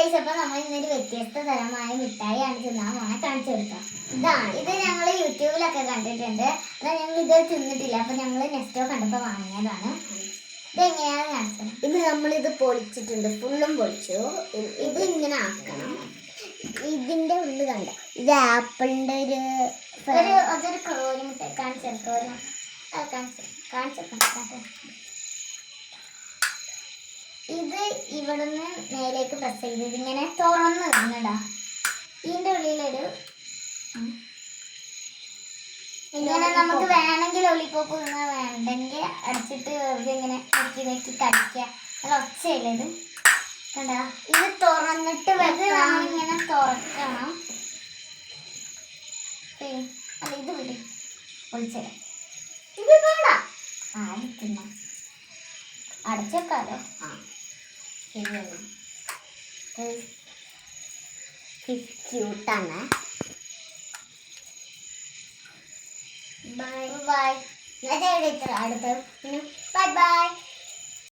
Guys അപ്പൊ നമ്മൾ ഇന്നൊരു വ്യത്യസ്ത തരമായ മിഠായിയാണ് തിന്നാൻ പോണെ കാണിച്ചു കൊടുക്കാം ഇതാണ്. ഇത് ഞങ്ങൾ യൂട്യൂബിലൊക്കെ കണ്ടിട്ടുണ്ട്. എന്നാൽ ഞങ്ങൾ ഇത് തിന്നിട്ടില്ല. അപ്പൊ ഞങ്ങൾ നെക്സ്റ്റോ കണ്ടപ്പോൾ വാങ്ങിയതാണ്. ഇത് എങ്ങനെയാണ് കാണിച്ചത് ഇത് നമ്മളിത് പൊളിച്ചിട്ടുണ്ട്. ഫുള്ളും പൊളിച്ചു. ഇത് ഇങ്ങനെ ആക്കണം. ഇതിന്റെ ഉള്ളിൽ കണ്ട. ഇത് ആപ്പിളിന്റെ ഒരു ഒരു അതൊരു കോരി മിഠായി കാണിച്ചു. അത് കാണിച്ചു. കാണിച്ചെടുക്കാം ഇത് ഇവിടുന്ന് മേലേക്ക് പ്രസ് ചെയ്ത് ഇതിങ്ങനെ തുറന്ന് നിന്നടാ ഇതിന്റെ ഉള്ളിലൊരു. ഇങ്ങനെ നമുക്ക് വേണമെങ്കിൽ ഒളിപ്പോപ്പ് തിന്നാ വേണ്ടെങ്കിൽ അടിച്ചിട്ട് വെറുതെ ഇങ്ങനെ നെക്കി നെക്കി കടിക്കുക നല്ല ഒച്ചയില്ലത് കണ്ടാ? ഇത് തുറന്നിട്ട് വെച്ചാണ് ഇങ്ങനെ തുറക്കണം. അല്ല ഇത് വിടി. ഒളിച്ചിടാം ഇത് വേണ്ട. ആ തിന്ന. അടച്ചേക്കാലോ ആ. ക്യൂട്ടാണ് ബൈ ബൈ ഞാൻ അടുത്ത് ബൈ ബൈ